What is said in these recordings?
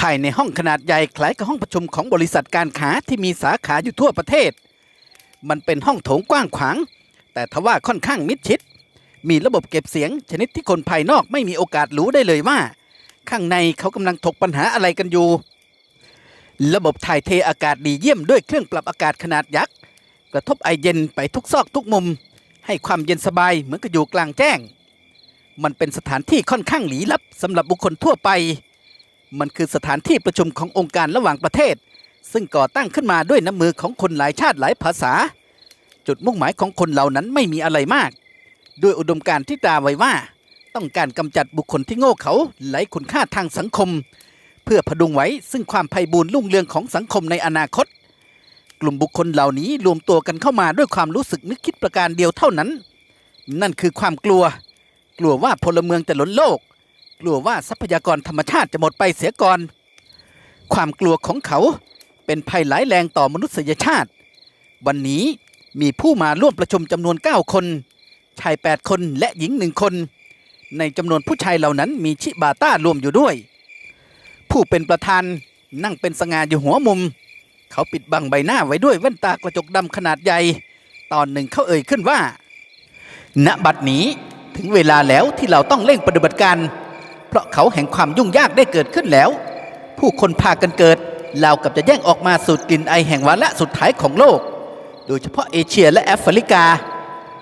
ภายในห้องขนาดใหญ่คล้ายกับห้องประชุมของบริษัทการค้าที่มีสาขาอยู่ทั่วประเทศ มันเป็นห้องโถงกว้างขวาง แต่ทว่าค่อนข้างมิดชิด มีระบบเก็บเสียงชนิดที่คนภายนอกไม่มีโอกาสรู้ได้เลยว่า ข้างในเขากำลังถกปัญหาอะไรกันอยู่ ระบบถ่ายเทอากาศดีเยี่ยมด้วยเครื่องปรับอากาศขนาดยักษ์กระทบไอเย็นไปทุกซอกทุกมุม ให้ความเย็นสบายเหมือนกับอยู่กลางแจ้ง มันเป็นสถานที่ค่อนข้างหลีลับสำหรับบุคคลทั่วไป มันคือสถานที่ประชุมขององค์การระหว่างประเทศ ซึ่งก่อตั้งขึ้นมาด้วยน้ำมือของคนหลายชาติหลายภาษา จุดมุ่งหมายของคนเหล่านั้นไม่มีอะไรมาก ด้วยอุดมการณ์ที่ตราไว้ว่า ต้องการกำจัดบุคคลที่โง่เขาไร้คุณค่าทางสังคม เพื่อพดุงไว้ซึ่งความไพบูรย์รุ่งเรืองของสังคมในอนาคต กลุ่มบุคคลเหล่านี้รวมตัวกันเข้ามาด้วยความรู้สึกนึกคิดประการเดียวเท่านั้น นั่นคือความกลัว กลัวว่าพลเมืองจะล้นโลก กลัวว่าทรัพยากรธรรมชาติจะหมดไปเสียก่อน ความกลัวของเขาเป็นภัยหลายแรงต่อมนุษยชาติ วันนี้มีผู้มาร่วมประชุมจำนวน 9 คน ชาย 8 คนและหญิงหนึ่งคน ในจำนวนผู้ชายเหล่านั้นมีชิบาต้ารวมอยู่ด้วย ผู้เป็นประธานนั่งเป็นสง่าอยู่หัวมุม เขาปิดบังใบหน้าไว้ด้วยแว่นตากระจกดำขนาดใหญ่ ตอนหนึ่งเขาเอ่ยขึ้นว่า ณบัดนี้ถึงเวลาแล้วที่เราต้องเร่งปฏิบัติการ เพราะเขาแห่งความยุ่งยากได้เกิดขึ้นแล้ว ผู้คนพากันเกิดเราวกับจะแย่งออกมาสูดกลิ่นไอแห่งวาระสุดท้ายของโลก โดยเฉพาะเอเชียและแอฟริกา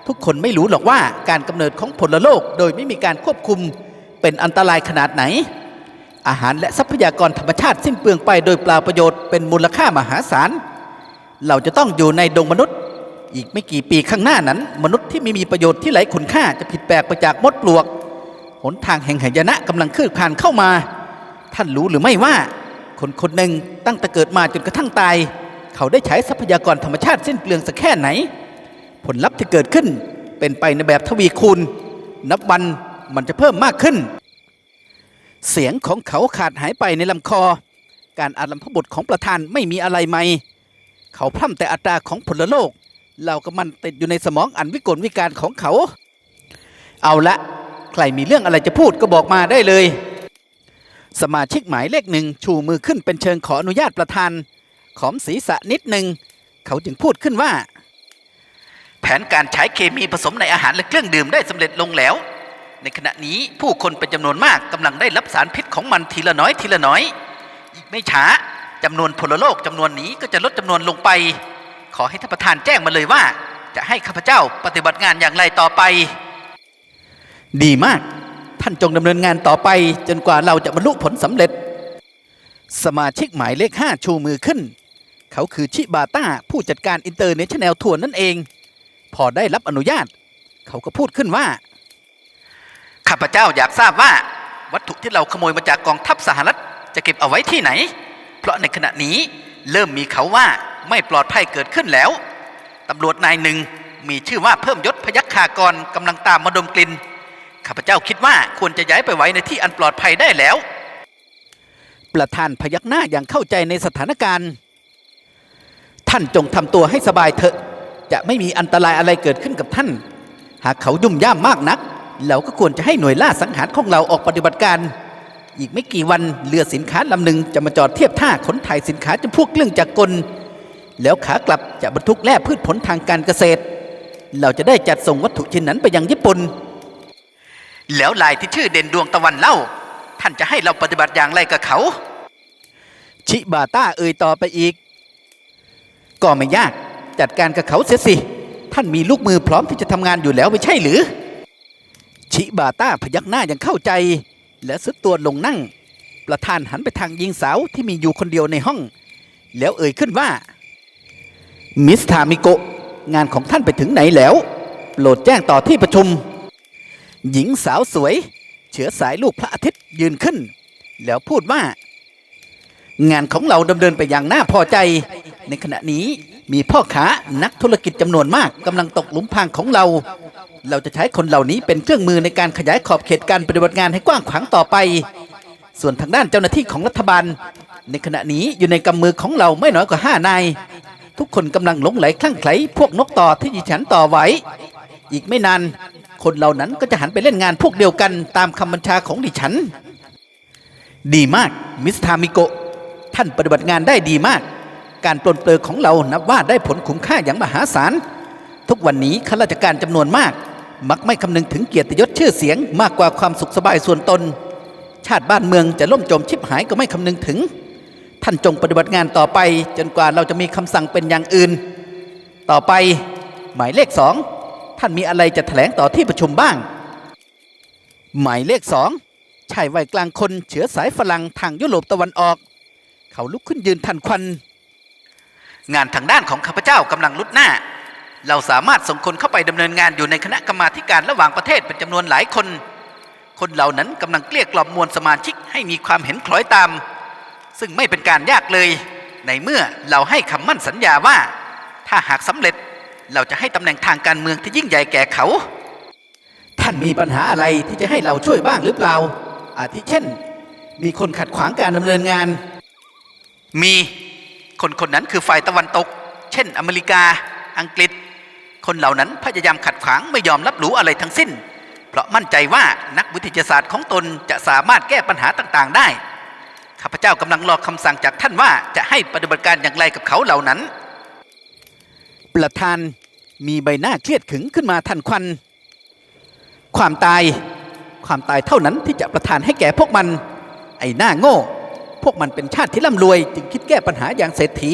ทุกคนไม่รู้หรอกว่าการกำเนิดของพลโลกโดยไม่มีการควบคุมเป็นอันตรายขนาดไหน อาหารและทรัพยากรธรรมชาติสิ้นเปลืองไปโดยเปล่าประโยชน์เป็นมูลค่ามหาศาล เราจะต้องอยู่ในดงมนุษย์ อีกไม่กี่ปีข้างหน้านั้น มนุษย์ที่ไม่มีประโยชน์ที่ไร้คุณค่าจะผิดแปลกไปจากมดปลวก หนทางแห่งหายนะกำลังคืบคานเข้ามา ท่านรู้หรือไม่ว่า คนคนหนึ่งตั้งแต่เกิดมาจนกระทั่งตาย เขาได้ใช้ทรัพยากรธรรมชาติสิ้นเปลืองสักแค่ไหน ผลลัพธ์ที่เกิดขึ้นเป็นไปในแบบทวีคูณ นับวันมันจะเพิ่มมากขึ้น เสียงของเขาขาดหายไปในลำคอ การอ่านลำพบทของประธานไม่มีอะไรใหม่เขาพร่ำแต่อัตราของผลโลกเราก็มันติดอยู่ในสมองอันวิกลวิการของเขา เอาละ ครมีเรื่องอะไรจะพูดก็บอกมาได้เลย สมาชิกหมายเลขหนึ่งชูมือขึ้นเป็นเชิงขออนุญาตประธาน ขอมศีรษะนิดหนึ่งเขาจึงพูดขึ้นว่า แผนการใช้เคมีผสมในอาหารและเครื่องดื่มได้สำเร็จลงแล้ว ในขณะนี้ผู้คนเป็นจำนวนมากกำลังได้รับสารพิษของมันทีละน้อยทีละน้อย อีกไม่ช้าจำนวนพลโลกจำนวนนี้ก็จะลดจำนวนลงไป ขอให้ท่านประธานแจ้งมาเลยว่า จะให้ข้าพเจ้าปฏิบัติงานอย่างไรต่อไป ดีมาก ท่านจงดำเนินงานต่อไป จนกว่าเราจะบรรลุผลสำเร็จ สมาชิกหมายเลขห้าชูมือขึ้น เขาคือชิบาต้าผู้จัดการอินเตอร์เนชั่นแนลทัวร์นั่นเอง พอได้รับอนุญาต เขาก็พูดขึ้นว่า ข้าพเจ้าอยากทราบว่า วัตถุที่เราขโมยมาจากกองทัพสหรัฐ จะเก็บเอาไว้ที่ไหน เพราะในขณะนี้เริ่มมีเขาว่าไม่ปลอดภัยเกิดขึ้นแล้วตำรวจนายหนึ่งมีชื่อว่าเพิ่มยศพยัคฆากรกำลังตามมาดมกลิ่น ข้าพเจ้าคิดว่าควรจะย้ายไปไว้ในที่อันปลอดภัยได้แล้ว ประธานพยักหน้าอย่างเข้าใจในสถานการณ์ ท่านจงทำตัวให้สบายเถอะ จะไม่มีอันตรายอะไรเกิดขึ้นกับท่าน หากเขายุ่มย่ามมากนัก เราก็ควรจะให้หน่วยล่าสังหารของเราออกปฏิบัติการ อีกไม่กี่วันเรือสินค้าลำหนึ่งจะมาจอดเทียบท่าขนถ่ายสินค้าจำพวกเครื่องจักรกล แล้วขากลับจะบรรทุกแร่พืชผลทางการเกษตร เราจะได้จัดส่งวัตถุชิ้นนั้นไปยังญี่ปุ่น แล้วลายที่ชื่อเด่นดวงตะวันเล่า ท่านจะให้เราปฏิบัติอย่างไรกับเขา ชิบาต้าเอ่ยต่อไปอีก ก็ไม่ยากจัดการกับเขาเสียสิ ท่านมีลูกมือพร้อมที่จะทำงานอยู่แล้วไม่ใช่หรือ ชิบาต้าพยักหน้าอย่างเข้าใจ และสุดตัวลงนั่ง ประธานหันไปทางหญิงสาวที่มีอยู่คนเดียวในห้อง แล้วเอ่ยขึ้นว่า มิสทามิโกงานของท่านไปถึงไหนแล้วโปรดแจ้งต่อที่ประชุม หญิงสาวสวย เชื้อสายลูกพระอาทิตย์ยืนขึ้น แล้วพูดว่า งานของเราดำเนินไปอย่างน่าพอใจ ในขณะนี้มีพ่อค้านักธุรกิจจำนวนมากกำลังตกหลุมพรางของเรา เราจะใช้คนเหล่านี้เป็นเครื่องมือในการขยายขอบเขตการปฏิบัติงานให้กว้างขวางต่อไป ส่วนทางด้านเจ้าหน้าที่ของรัฐบาล ในขณะนี้อยู่ในกำมือของเราไม่น้อยกว่าห้านายทุกคนกำลังหลงไหลคลั่งไคล้พวกนกต่อที่ดิฉันต่อไว้ อีกไม่นาน คนเหล่านั้นก็จะหันไปเล่นงานพวกเดียวกันตามคำบัญชาของดิฉัน ดีมากมิสทามิโกะท่านปฏิบัติงานได้ดีมาก การปลนเปลือของเรานับว่าได้ผลคุ้มค่าอย่างมหาศาล ทุกวันนี้ข้าราชการจำนวนมาก มักไม่คำนึงถึงเกียรติยศชื่อเสียงมากกว่าความสุขสบายส่วนตน ชาติบ้านเมืองจะล่มจมชิบหายก็ไม่คำนึงถึง ท่านจงปฏิบัติงานต่อไป จนกว่าเราจะมีคำสั่งเป็นอย่างอื่น ต่อไป หมายเลขสอง ท่านมีอะไรจะแถลงต่อที่ประชุมบ้าง หมายเลขสองชายวัยกลางคนเชื้อสายฝรั่งทางยุโรปตะวันออก เขาลุกขึ้นยืนทันควัน งานทางด้านของข้าพเจ้ากำลังลุดหน้า เราสามารถส่งคนเข้าไปดำเนินงานอยู่ในคณะกรรมาการระหว่างประเทศเป็นจำนวนหลายคน คนเหล่านั้นกำลังเกลี้ยกล่อมมวลสมาชิกให้มีความเห็นคล้อยตาม ซึ่งไม่เป็นการยากเลย ในเมื่อเราให้คำมั่นสัญญาว่า ถ้าหากสำเร็จ เราจะให้ตำแหน่งทางการเมืองที่ยิ่งใหญ่แก่เขา ท่านมีปัญหาอะไรที่จะให้เราช่วยบ้างหรือเปล่า อาทิเช่น มีคนขัดขวางการดำเนินงาน มีคนคนนั้นคือฝ่ายตะวันตก เช่น อเมริกา อังกฤษ คนเหล่านั้นพยายามขัดขวางไม่ยอมรับรู้อะไรทั้งสิ้น เพราะมั่นใจว่านักวิทยาศาสตร์ของตนจะสามารถแก้ปัญหาต่างๆ ได้ข้าพเจ้ากำลังรอคำสั่งจากท่านว่าจะให้ปฏิบัติการอย่างไรกับเขาเหล่านั้น ประธานมีใบหน้าเครียดขึงขึ้นมาทันควัน ความตาย ความตายเท่านั้นที่จะประทานให้แก่พวกมัน ไอ้หน้าโง่ พวกมันเป็นชาติที่ร่ำรวย จึงคิดแก้ปัญหาอย่างเศรษฐี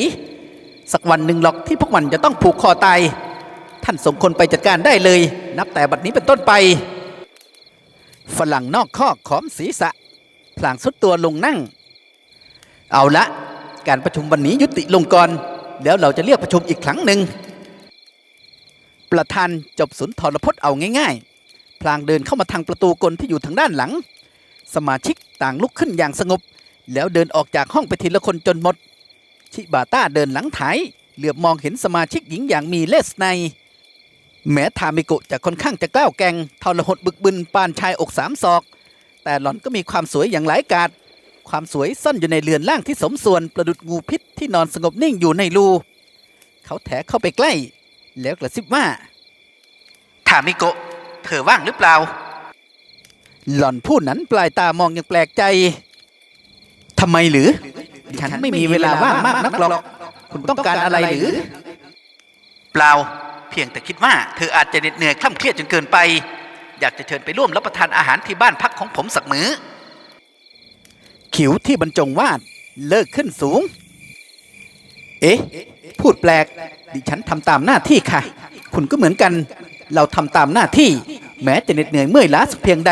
สักวันหนึ่งหรอกที่พวกมันจะต้องผูกคอตาย ท่านส่งคนไปจัดการได้เลย นับแต่บัดนี้เป็นต้นไป ฝรั่งนอกคอขอมศีรษะ พลางสุดตัวลงนั่ง เอาละ การประชุมวันนี้ยุติลงก่อนแล้วเราจะเรียกประชุมอีกครั้งหนึ่ง ประธานจบสุนทรพจน์เอาง่ายๆ พลางเดินเข้ามาทางประตูกลที่อยู่ทางด้านหลัง สมาชิกต่างลุกขึ้นอย่างสงบ แล้วเดินออกจากห้องไปทีละคนจนหมด ชิบาต้าเดินหลังถ่ายเหลือบมองเห็นสมาชิกหญิงอย่างมีเลสใน แม้ทามิโกะจะค่อนข้างจะกล้าวแกงทรหดบึกบึนปานชายอกสามศอก แต่หล่อนก็มีความสวยอย่างหลายกาดความสวยซ่อนอยู่ในเรือนร่างที่สมส่วนประดุดงูพิษที่นอนสงบนิ่งอยู่ในรู เขาแถเข้าไปใกล้ แล้วกระซิบว่าทามิโกะเธอว่างหรือเปล่า หล่อนพูดนั้นปลายตามองอย่างแปลกใจทำไมหรือ ฉันไม่มีเวลาว่างมากนักหรอกคุณต้องการอะไรหรือ เปล่าเพียงแต่คิดว่าเธออาจจะเหน็ดเหนื่อยคล่ำเครียดจนเกินไป อยากจะเชิญไปร่วมรับประทานอาหารที่บ้านพักของผมสักมื้อ ขิวที่บรรจงวาดเลิกขึ้นสูง เอ๊ะ พูดแปลก ดิฉันทำตามหน้าที่ค่ะ คุณก็เหมือนกัน เราทำตามหน้าที่ แม้จะเหน็ดเหนื่อยเมื่อยล้าสักเพียงใด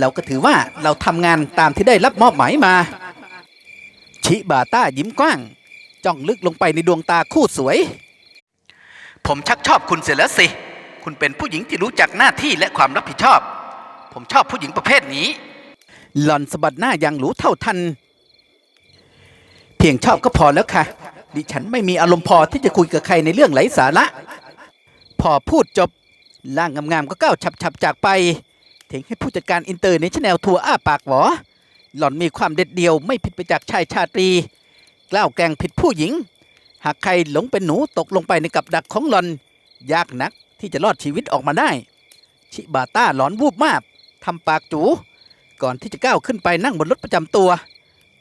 เราก็ถือว่าเราทำงานตามที่ได้รับมอบหมายมา ชิบาต้ายิ้มกว้าง จ้องลึกลงไปในดวงตาคู่สวย ผมชักชอบคุณเสียแล้วสิ คุณเป็นผู้หญิงที่รู้จักหน้าที่และความรับผิดชอบ ผมชอบผู้หญิงประเภทนี้ หล่อนสะบัดหน้าอย่างรู้เท่าทัน เพียงชอบก็พอแล้วค่ะ ดิฉันไม่มีอารมณ์พอที่จะคุยกับใครในเรื่องไร้สาระ พอพูดจบร่างงามๆก็ก้าวฉับๆจากไปทิ้งให้ผู้จัดการอินเตอร์ในชแนลทัวร์อ้าปากหวอหล่อนมีความเด็ดเดี่ยวไม่ผิดไปจากชายชาตรีกล้าวแกล้งผิดผู้หญิง หากใครหลงเป็นหนูตกลงไปในกับดักของหลอน ยากนักที่จะรอดชีวิตออกมาได้ ชิบาต้าหลอนวูบมากทำปากจู ก่อนที่จะก้าวขึ้นไปนั่งบนรถประจำตัว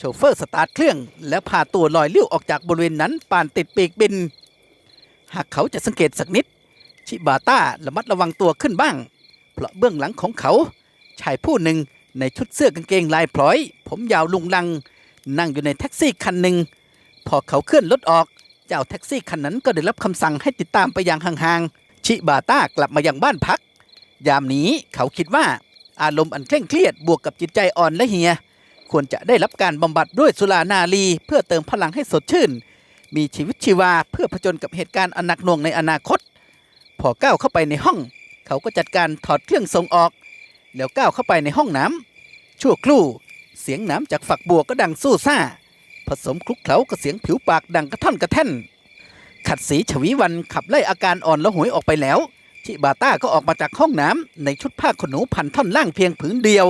โชเฟอร์สตาร์ทเครื่อง แล้วพาตัวลอยเลี้ยวออกจากบริเวณนั้นป่านติดปีกบิน หากเขาจะสังเกตสักนิด ชิบาต้าระมัดระวังตัวขึ้นบ้าง เพราะเบื้องหลังของเขา ชายผู้หนึ่งในชุดเสื้อกางเกงลายพลอย ผมยาวลุงลัง นั่งอยู่ในแท็กซี่คันหนึ่ง พอเขาเคลื่อนรถออก เจ้าแท็กซี่คันนั้นก็ได้รับคำสั่งให้ติดตามไปอย่างห่างๆ ชิบาต้ากลับมายังบ้านพัก ยามนี้เขาคิดว่าอารมณ์อันเคร่งเครียดบวกกับจิตใจอ่อนและเหีย ควรจะได้รับการบำบัดด้วยสุรานารีเพื่อเติมพลังให้สดชื่น มีชีวิตชีวาเพื่อผจญกับเหตุการณ์อันหนักหน่วงในอนาคต พอก้าวเข้าไปในห้อง เขาก็จัดการถอดเครื่องส่งออก แล้วก้าวเข้าไปในห้องน้ำชั่วครู่ เสียงน้ำจากฝักบัวก็ดังสู้ซ่า ผสมคลุกเคล้ากับเสียงผิวปากดังกระท่อนกระแท่น ขัดสีฉวีวันขับไล่อาการอ่อนละหวยออกไปแล้วชิบาต้าก็ออกมาจากห้องน้ำในชุดผ้าขนหนูพันท่อนล่างเพียงผืนเดียว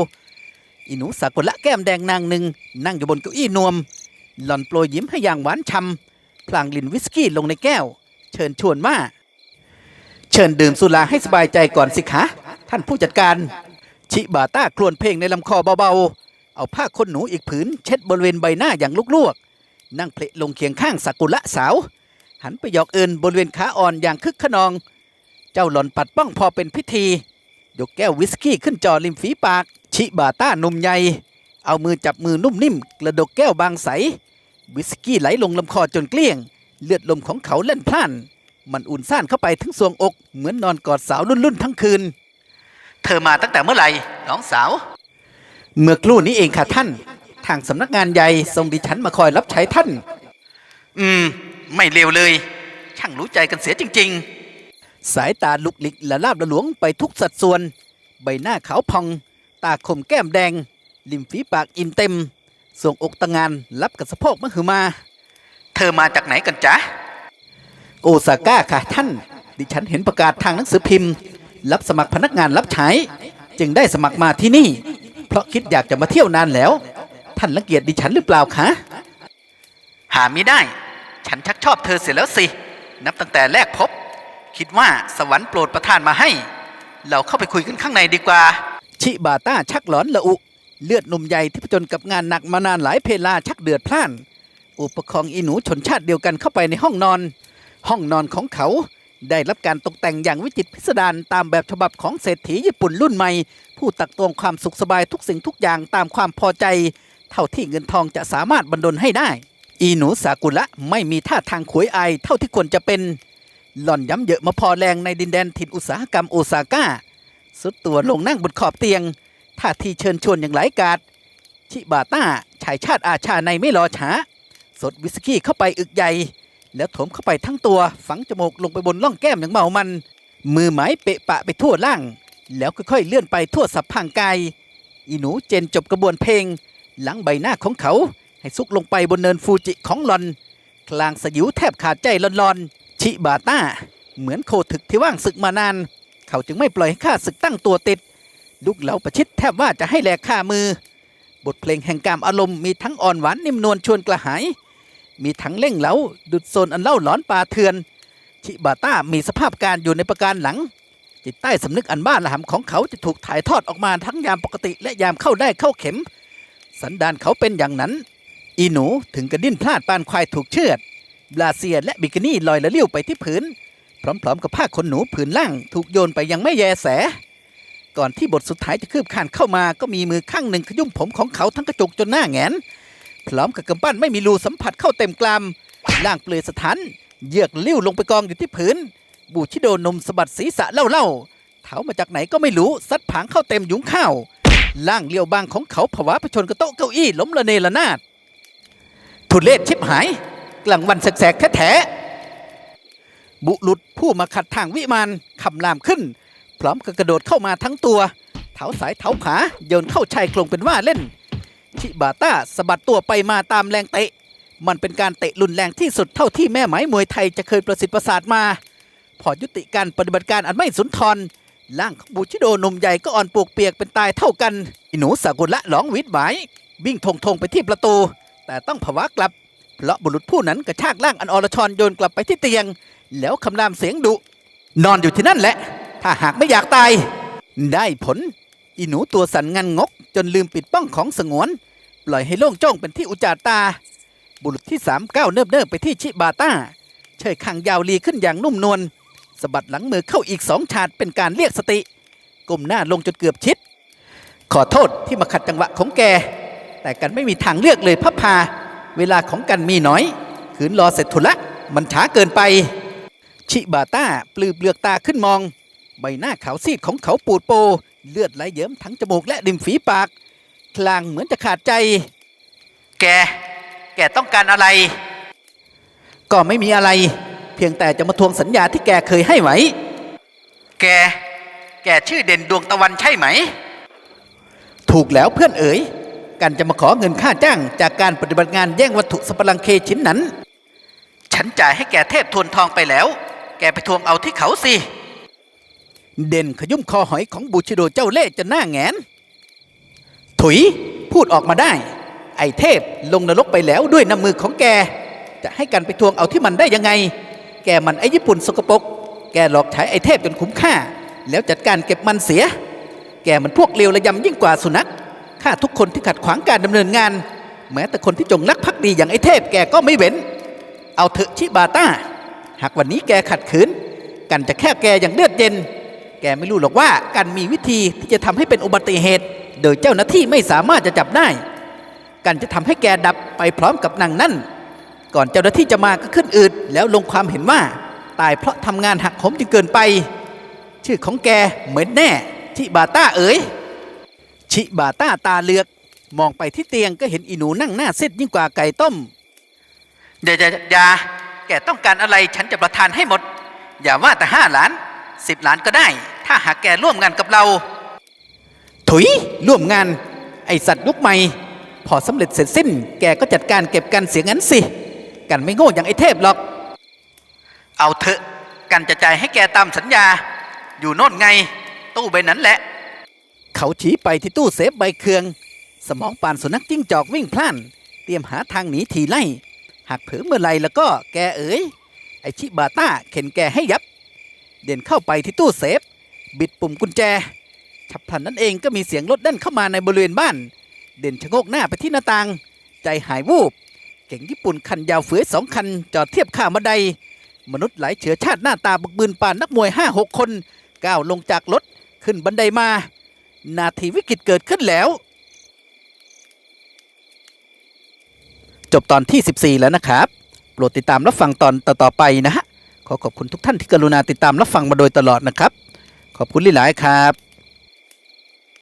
อีหนูสากุละแก้มแดงนางหนึ่งนั่งอยู่บนเก้าอี้นวม หล่อนโปรยยิ้มให้อย่างหวานชำพลางลินวิสกี้ลงในแก้ว เชิญชวนว่า เชิญดื่มสุราให้สบายใจก่อนสิคะ ท่านผู้จัดการ ชิบาต้าครวญเพลงในลำคอเบาๆ เอาผ้าขนหนูอีกผืน เช็ดบริเวณใบหน้าอย่างลวกๆนั่งเพลลงเคียงข้างสักุระสาว หันไปหยอกเอินบริเวณขาอ่อนอย่างคึกขนอง เจ้าหล่อนปัดป้องพอเป็นพิธียกแก้ววิสกี้ขึ้นจอริมฝีปาก ชิบาต้านุ่มใหญ่ เอามือจับมือนุ่มนิ่ม กระดกแก้วบางใส วิสกี้ไหลลงลำคอจนเกลี้ยง เลือดลมของเขาเล่นพล่าน มันอุ่นซ่านเข้าไปถึงสวงอก เหมือนนอนกอดสาวรุ่นๆทั้งคืน เธอมาตั้งแต่เมื่อไหร่น้องสาว เมื่อครู่นี้เองค่ะท่าน ทางสำนักงานใหญ่ส่งดิฉันมาคอยรับใช้ท่าน อืม ไม่เลวเลย ช่างรู้ใจกันเสียจริง ๆ สายตาลุกลิกและลาบละหลวงไปทุกสัดส่วน ใบหน้าขาวพอง ตาคมแก้มแดง ริมฝีปากอิ่มเต็มส่วงอกตะงานรับกับสะโพกมะหือมา เธอมาจากไหนกันจ๊ะ โอซาก้าค่ะท่าน ดิฉันเห็นประกาศทางหนังสือพิมพ์ รับสมัครพนักงานรับใช้ จึงได้สมัครมาที่นี่ เพราะคิดอยากจะมาเที่ยวนานแล้ว ท่านรังเกียจดิฉันหรือเปล่าคะ หาไม่ได้ ฉันชักชอบเธอเสียแล้วสิ นับตั้งแต่แรกพบ คิดว่าสวรรค์โปรดประทานมาให้ เราเข้าไปคุยกันข้างในดีกว่า ชิบาต้าชักหลอนละอุ เลือดหนุ่มใหญ่ที่ผจญกับงานหนักมานานหลายเพลาชักเดือดพล่าน อุปครองอีหนูชนชาติเดียวกันเข้าไปในห้องนอน ห้องนอนของเขาได้รับการตกแต่งอย่างวิจิตรพิสดารตามแบบฉบับของเศรษฐีญี่ปุ่นรุ่นใหม่ ผู้ตักตวงความสุขสบายทุกสิ่งทุกอย่างตามความพอใจ เท่าที่เงินทองจะสามารถบรรดลให้ได้ อีหนูสากุระไม่มีท่าทางขวยอายเท่าที่ควรจะเป็น หล่อนย้ำเยอะมาพอแรงในดินแดนถิ่นอุตสาหกรรมโอซาก้า สุดตัวลงนั่งบนขอบเตียงท่าทีเชิญชวนอย่างไหลากาดชิบาต้าชายชาติอาชาในไม่รอช้า สดวิสกี้เข้าไปอึกใหญ่ แล้วถมเข้าไปทั้งตัวฝังจมูกลงไปบนล่องแก้มอย่างเมามัน มือหมายเปะปะไปทั่วล่าง แล้วค่อยๆเลื่อนไปทั่วสับพางกายอีหนูเจนจบกระบวนเพลง หลังใบหน้าของเขาให้ซุกลงไปบนเนินฟูจิของหลอน กลางสยิวแทบขาดใจลอนๆ ชิบาต้า เหมือนโคถึกที่ว่างศึกมานาน เขาจึงไม่ปล่อยให้ข้าศึกตั้งตัวติดลุกเหลาประชิดแทบว่าจะให้แหลกข้ามือ บทเพลงแห่งกามอารมณ์มีทั้งอ่อนหวานนิ่มนวลชวนกระหาย มีทั้งเล่งเหลาดุดโซนอันเล่าหลอนป่าเถื่อน ชิบาต้ามีสภาพการอยู่ในประการหลัง จิตใต้สำนึกอันบ้าระหำของเขาจะถูกถ่ายทอดออกมาทั้งยามปกติและยามเข้าได้เข้าเข็ม สันดานเขาเป็นอย่างนั้น อีหนูถึงกระดิ้นพลาดปานควายถูกเชือดบลาเซียและบิกินี่ลอยละเลี้ยวไปที่พื้น พร้อมๆ กับผ้าขนหนูผืนล่างถูกโยนไปยังไม่แยแส ก่อนที่บทสุดท้ายจะคืบคานเข้ามาก็มีมือข้างหนึ่งขยุ่มผมของเขาทั้งกระจกจนหน้าแงน พร้อมกับกำปั้นไม่มีรูสัมผัสเข้าเต็มกลามล่างเปลือยสถานเยือกลิ้วลงไปกองอยู่ที่พื้น บูชิโดนมสะบัดศีรษะเล่าๆเถามาจากไหนก็ไม่รู้ซัดผางเข้าเต็มยุ้งข้าวล่างเลียวบางของเขาผวาผชนกับโต๊ะเก้าอี้ล้มละเนระนาดทุเลศชิบหาย กลางวันแสกๆแท้ๆ บุรุษผู้มาขัดทางวิมานคำรามขึ้น พร้อมกับกระโดดเข้ามาทั้งตัวเถาสายเถาขาโยนเข้าชายโครงเป็นว่าเล่น ชิบาต้าสะบัดตัวไปมาตามแรงเตะ มันเป็นการเตะรุนแรงที่สุดเท่าที่แม่หมายมวยไทยจะเคยประสิทธิ์ประสาทมา พอยุติการปฏิบัติการอันไม่สุนทรร่างของบูชิโดนมใหญ่ก็อ่อนปวกเปียกเป็นตายเท่ากันอีหนูสากุระหลองวิดหมายวิ่งทงทงไปที่ประตู แต่ต้องผวากลับ เพราะบุรุษผู้นั้นกระชากร่างอันอรชรโยนกลับไปที่เตียง แล้วคำรามเสียงดุ นอนอยู่ที่นั่นแหละ ถ้าหากไม่อยากตาย ได้ผล อีหนูตัวสั่นงันงก จนลืมปิดป้องของสงวน ปล่อยให้โล่งจ้องเป็นที่อุจจาตา บุรุษที่สามก้าวเนิบเนิบไปที่ชิบาต้าเชยคางยาวลีขึ้นอย่างนุ่มนวลสะบัดหลังมือเข้าอีกสองฉาดเป็นการเรียกสติก้มหน้าลงจนเกือบชิด ขอโทษที่มาขัดจังหวะของแก แต่กันไม่มีทางเลือกเลยพับพา เวลาของกันมีน้อย ขืนรอเสร็จทุละ มันช้าเกินไป ชิบาต้าปลือเปลือกตาขึ้นมอง ใบหน้าขาวซีดของเขาปูดโป เลือดไหลเยิ้มทั้งจมูกและริมฝีปาก คลางเหมือนจะขาดใจ แก แกต้องการอะไร ก็ไม่มีอะไร เพียงแต่จะมาทวงสัญญาที่แกเคยให้ไว้ แก แกชื่อเด่นดวงตะวันใช่ไหม ถูกแล้วเพื่อนเอ๋ยกันจะมาขอเงินค่าจ้าง จากการปฏิบัติงานแย่งวัตถุสปรังเคชิ้นนั้น ฉันจ่ายให้แกเทพทวนทองไปแล้ว แกไปทวงเอาที่เขาสิ เด่นขยุ่มคอหอยของบูชิโดเจ้าเล่ห์จนหน้าแงน ถุยพูดออกมาได้ ไอเทพลงนรกไปแล้วด้วยน้ำมือของแก จะให้กันไปทวงเอาที่มันได้ยังไง แกมันไอญี่ปุ่นสกปรกแกหลอกใช้ไอเทพจนคุ้มค่า แล้วจัดการเก็บมันเสีย แกมันพวกเลวระยำยิ่งกว่าสุนัขฆ่าทุกคนที่ขัดขวางการดำเนินงาน แม้แต่คนที่จงรักภักดีอย่างไอเทพแกก็ไม่เว้น เอาเถอะชิบาต้า หากวันนี้แกขัดขืน กันจะแค่แกอย่างเลือดเย็น แกไม่รู้หรอกว่ากันมีวิธีที่จะทำให้เป็นอุบัติเหตุ โดยเจ้าหน้าที่ไม่สามารถจะจับได้ กันจะทำให้แกดับไปพร้อมกับนางนั่น ก่อนเจ้าหน้าที่จะมาก็ขึ้นอืดแล้วลงความเห็นว่าตายเพราะทำงานหักโหมจนเกินไป ชื่อของแกเหมือนแน่ชิบาต้าเอ๋ยชิบาต้าตาเลือก มองไปที่เตียงก็เห็นอีหนูนั่งหน้าเซตยิ่งกว่าไก่ต้มอย่าอย่าอย่า กต้องการอะไรฉันจะประทานให้หมด อย่าว่าแต่ห้าล้านสิบล้านก็ได้ ถ้าหากแกร่วมงานกับเรา ถุยร่วมงาน ไอสัตว์ยุคใหม่ พอสำเร็จเสร็จสิ้น แกก็จัดการเก็บกันเสียงั้นสิ กันไม่โง่อย่างไอเทพหรอก เอาเถอะกันจะจ่ายให้แกตามสัญญา อยู่โน่นไง ตู้ใบนั้นแหละ เขาชี้ไปที่ตู้เซฟใบเคือง สมองปานสุนัขจิ้งจอกวิ่งพล่าน เตรียมหาทางหนีทีไล่ หากเผลอเมื่อไรแล้วก็แกเอ๋ยไอชิบาต้าเข็นแกให้ยับ เด่นเข้าไปที่ตู้เซฟ บิดปุ่มกุญแจ ฉับพลันนั้นเองก็มีเสียงรถด่นเข้ามาในบริเวณบ้าน เด่นชะโงกหน้าไปที่หน้าต่าง ใจหายวูบ เก่งญี่ปุ่นคันยาวเฟือยสองคัน จอดเทียบข้างบันไดมนุษย์หลายเชื้อชาติหน้าตาบึกบืนป่านนักมวยห้าหกคนก้าวลงจากรถขึ้นบันไดมา นาทีวิกฤตเกิดขึ้นแล้ว จบตอนที่ 14 แล้วนะครับ โปรดติดตามรับฟังตอนต่อๆไปนะฮะ ขอขอบคุณทุกท่านที่กรุณาติดตามรับฟังมาโดยตลอดนะครับ ขอบคุณหลายๆครับ